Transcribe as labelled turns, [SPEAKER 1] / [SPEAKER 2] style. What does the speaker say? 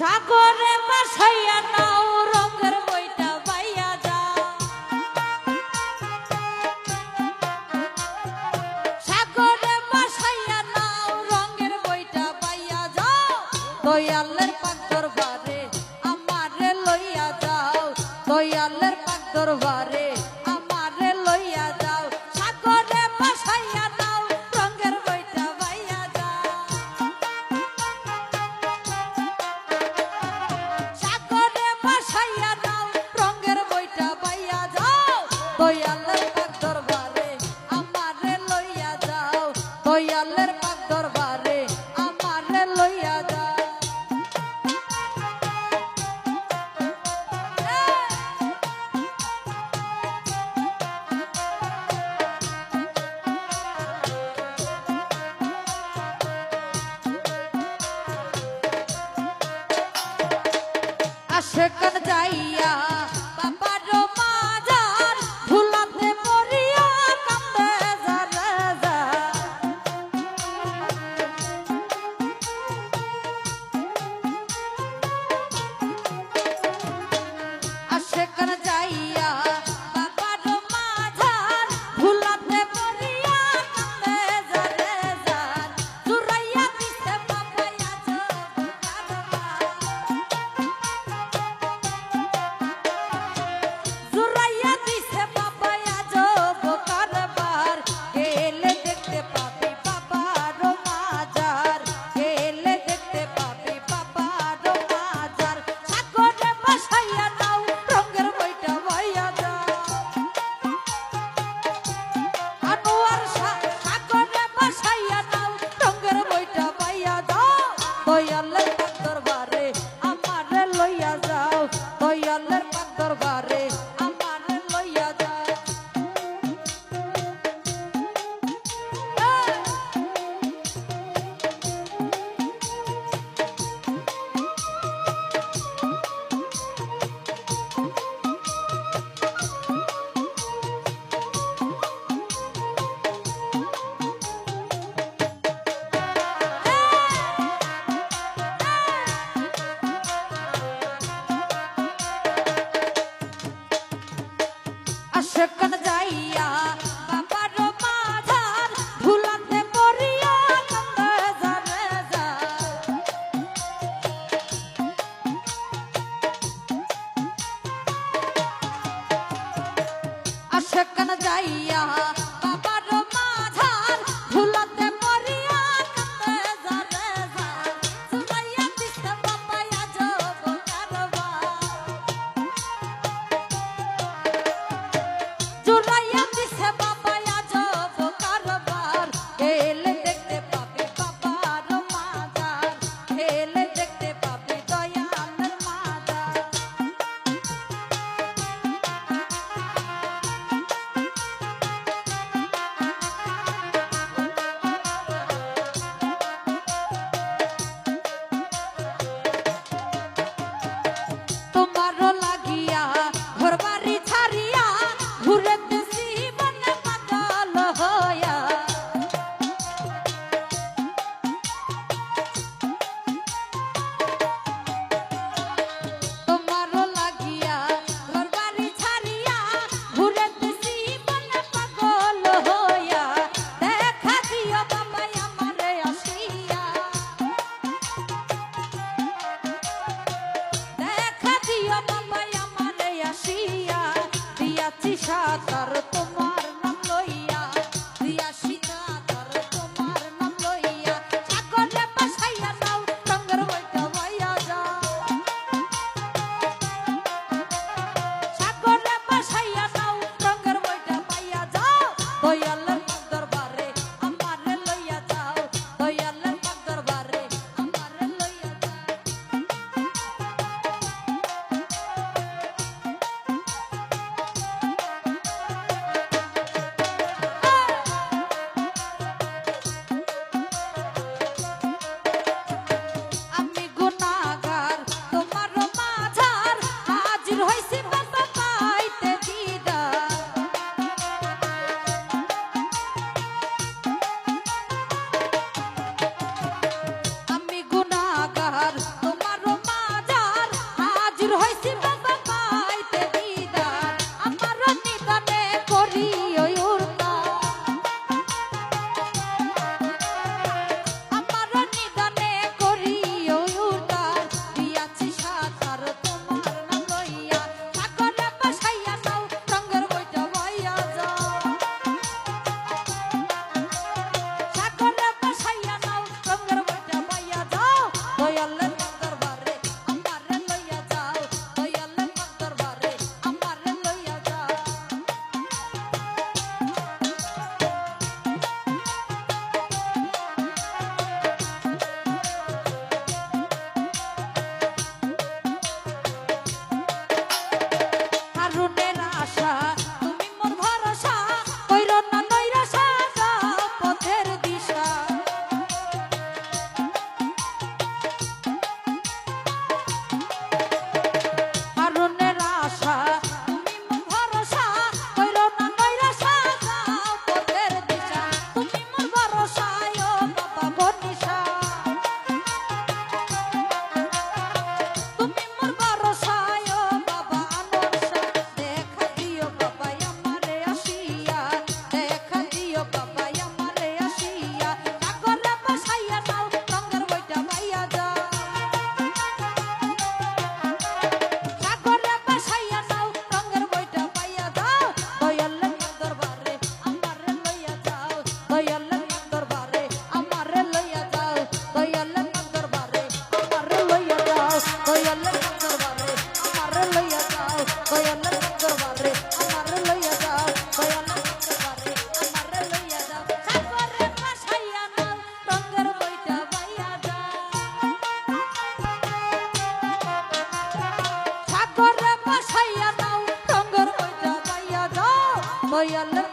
[SPEAKER 1] সাগরে মাসাইয়া নাও, রঙের বইটা পাইয়া যা সাগরে মাসাইয়া নাও, রঙের বইটা পাইয়া যাও। দয়ালের পাখি সেখান shake on the ta Ama yanım